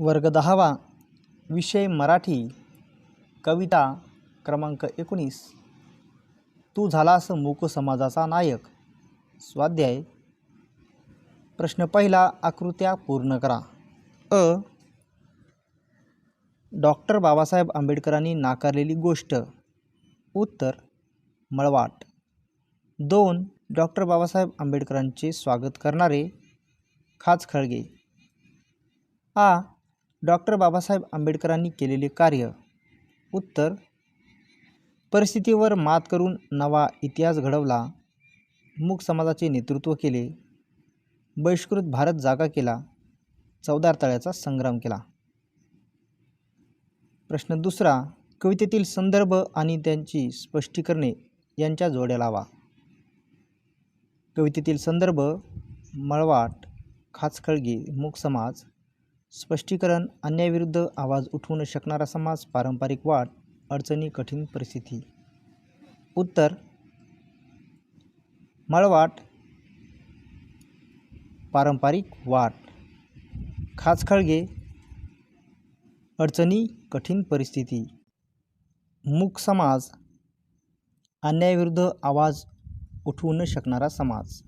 वर्ग दहावा विषय मराठी कविता क्रमांक एकोणीस. तू झालास मूक समाजाचा नायक. स्वाध्याय. प्रश्न पहिला आकृत्या पूर्ण करा. अ. डॉक्टर बाबासाहेब आंबेडकरांनी नाकारलेली गोष्ट. उत्तर मळवाट. दोन डॉक्टर बाबासाहेब आंबेडकरांचे स्वागत करणारे खाच खळगे आ. डॉक्टर बाबासाहेब आंबेडकरांनी केलेले कार्य. उत्तर. परिस्थितीवर मात करून नवा इतिहास घडवला. मूक समाजाचे नेतृत्व केले. बहिष्कृत भारत जागा केला. चौदार तळ्याचा संग्राम केला. प्रश्न दुसरा. कवितेतील संदर्भ आणि त्यांची स्पष्टीकरणे यांच्या जोड्या लावा. कवितेतील संदर्भ. मळवाट खाचखळगे मूक समाज स्पष्टीकरण अन्यायाविरुद्ध आवाज उठवू न शकणारा समाज पारंपरिक वाट अडचणी कठीण परिस्थिती. उत्तर मळवाट पारंपरिक वाट खाचखळगे अडचणी कठीण परिस्थिती. मूक समाज अन्यायाविरुद्ध आवाज उठवू न शकणारा समाज.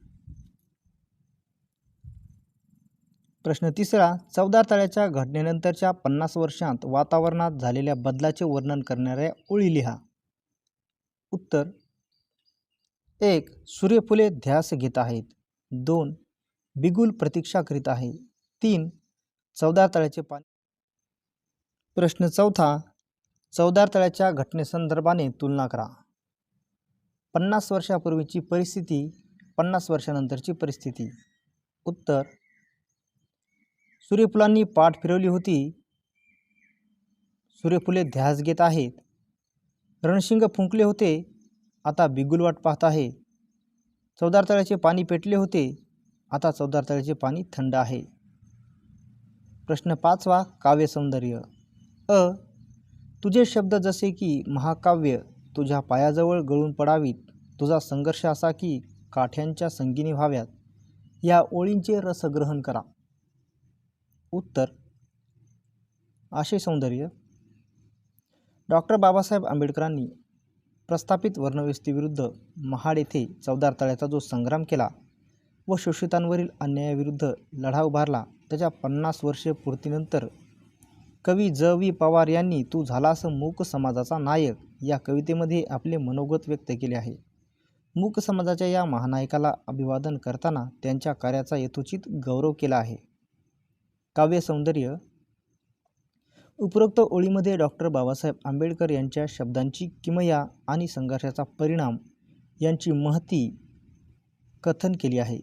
प्रश्न तिसरा चौदार तळ्याच्या घटनेनंतरच्या पन्नास वर्षांत वातावरणात झालेल्या बदलाचे वर्णन करणाऱ्या ओळी लिहा. उत्तर एक सूर्यफुले ध्यास घेत आहेत. दोन बिगुल प्रतीक्षा करीत आहे. तीन चौदार तळ्याचे पाणी प्रश्न चौथा चौदार तळ्याच्या घटनेसंदर्भाने तुलना करा. पन्नास वर्षापूर्वीची परिस्थिती पन्नास वर्षानंतरची परिस्थिती. उत्तर सूर्यफुलांनी पाठ फिरवली होती. सूर्यफुले ध्यास घेत आहेत. रणशिंग फुंकले होते. आता बिगुल वाट पाहत आहे. चौदार तळ्याचे पाणी पेटले होते. आता चौदार तळ्याचे पाणी थंड आहे. प्रश्न पाचवा काव्य सौंदर्य. अ तुझे शब्द जसे की महाकाव्य तुझ्या पायाजवळ गळून पडावीत. तुझा संघर्ष असा की काठ्यांच्या संगीने व्हाव्यात. या ओळींचे रसग्रहण करा. उत्तर. आशय सौंदर्य. डॉक्टर बाबासाहेब आंबेडकरांनी प्रस्थापित वर्णव्यवस्थेविरुद्ध महाड येथे चौदार तळ्याचा जो संग्राम केला व शोषितांवरील अन्यायाविरुद्ध लढा उभारला त्याच्या पन्नास वर्षे पूर्तीनंतर कवी ज. वी. पवार यांनी तू झालास मूक समाजाचा नायक या कवितेमध्ये आपले मनोगत व्यक्त केले आहे. मूक समाजाच्या या महानायकाला अभिवादन करताना त्यांच्या कार्याचा यथोचित गौरव केला आहे. काव्यसौंदर्य उपरोक्त ओळीमध्ये डॉक्टर बाबासाहेब आंबेडकर यांच्या शब्दांची किमया आणि संघर्षाचा परिणाम यांची महती कथन केली आहे.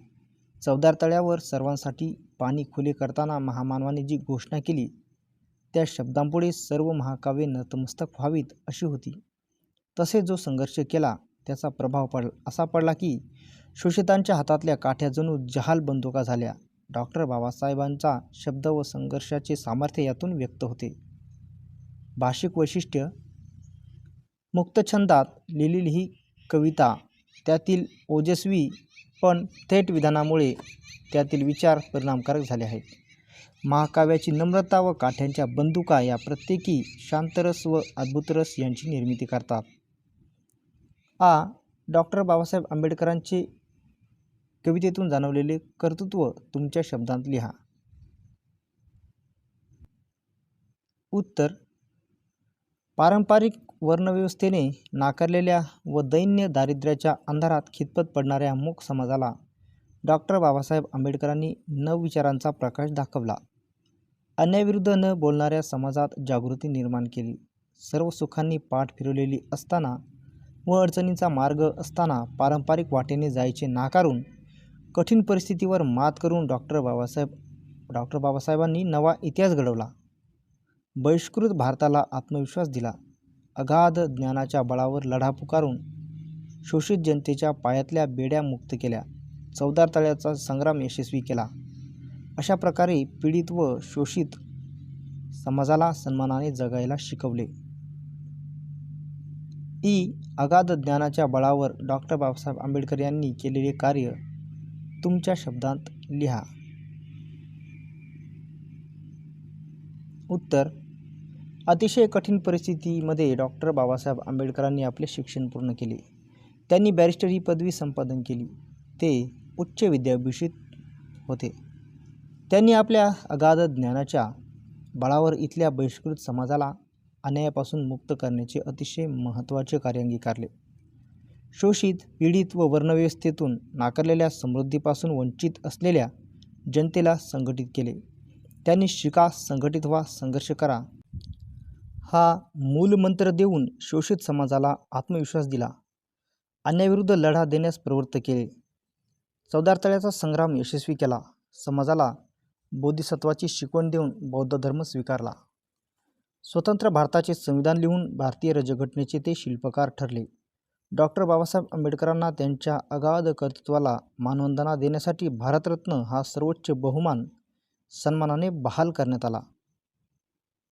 चौदार तळ्यावर सर्वांसाठी पाणी खुले करताना महामानवाने जी घोषणा केली त्या शब्दांपुढे सर्व महाकाव्ये नतमस्तक व्हावीत अशी होती. तसे जो संघर्ष केला त्याचा प्रभाव पड असा पडला की शोषितांच्या हातातल्या काठ्या जणू जहाल बंदुका झाल्या. डॉक्टर बाबासाहेबांचा शब्द व संघर्षाचे सामर्थ्य यातून व्यक्त होते. भाषिक वैशिष्ट्य मुक्तछंदात लिहिलेली ही कविता त्यातील ओजस्वी पण थेट विधानामुळे त्यातील विचार परिणामकारक झाले आहेत. महाकाव्याची नम्रता व काठ्यांच्या बंदुका या प्रत्येकी शांतरस व अद्भुतरस यांची निर्मिती करतात. आ. डॉक्टर बाबासाहेब आंबेडकरांचे कवितेतून जाणवलेले कर्तृत्व तुमच्या शब्दांत लिहा. उत्तर. पारंपरिक वर्णव्यवस्थेने नाकारलेल्या व दैन्य दारिद्र्याच्या अंधारात खितपत पडणाऱ्या मूक समाजाला डॉक्टर बाबासाहेब आंबेडकरांनी नवविचारांचा प्रकाश दाखवला. अन्यायाविरुद्ध न बोलणाऱ्या समाजात जागृती निर्माण केली. सर्व सुखांनी पाठ फिरवलेली असताना व अडचणींचा मार्ग असताना पारंपरिक वाटेने जायचे नाकारून कठीण परिस्थितीवर मात करून डॉक्टर बाबासाहेब डॉक्टर बाबासाहेबांनी नवा इतिहास घडवला. बहिष्कृत भारताला आत्मविश्वास दिला. अगाध ज्ञानाच्या बळावर लढा पुकारून शोषित जनतेच्या पायातल्या बेड्या मुक्त केल्या. चौदार तळ्याचा संग्राम यशस्वी केला. अशा प्रकारे पीडित व शोषित समाजाला सन्मानाने जगायला शिकवले. ई. अगाध ज्ञानाच्या बळावर डॉक्टर बाबासाहेब आंबेडकर यांनी केलेले कार्य तुमच्या शब्दांत लिहा. उत्तर अतिशय कठीण परिस्थितीमध्ये डॉक्टर बाबासाहेब आंबेडकरांनी आपले शिक्षण पूर्ण केले. त्यांनी बॅरिस्टर ही पदवी संपादन केली. ते उच्च विद्याभूषित होते. त्यांनी आपल्या अगाध ज्ञानाच्या बळावर इथल्या बहिष्कृत समाजाला अन्यायापासून मुक्त करण्याचे अतिशय महत्त्वाचे कार्य अंगीकारले. शोषित पीडित व वर्णव्यवस्थेतून नाकारलेल्या समृद्धीपासून वंचित असलेल्या जनतेला संघटित केले. त्यांनी शिका संघटित व्हा संघर्ष करा. हा मूलमंत्र देऊन शोषित समाजाला आत्मविश्वास दिला. अन्यायाविरुद्ध लढा देण्यास प्रवृत्त केले. चौदार तळ्याचा संग्राम यशस्वी केला. समाजाला बोधिसत्वाची शिकवण देऊन बौद्ध धर्म स्वीकारला. स्वतंत्र भारताचे संविधान लिहून भारतीय राज्यघटनेचे ते शिल्पकार ठरले. डॉक्टर बाबासाहेब आंबेडकरांना त्यांच्या अगाध कर्तृत्वाला मानवंदना देण्यासाठी भारतरत्न हा सर्वोच्च बहुमान सन्मानाने बहाल करण्यात आला.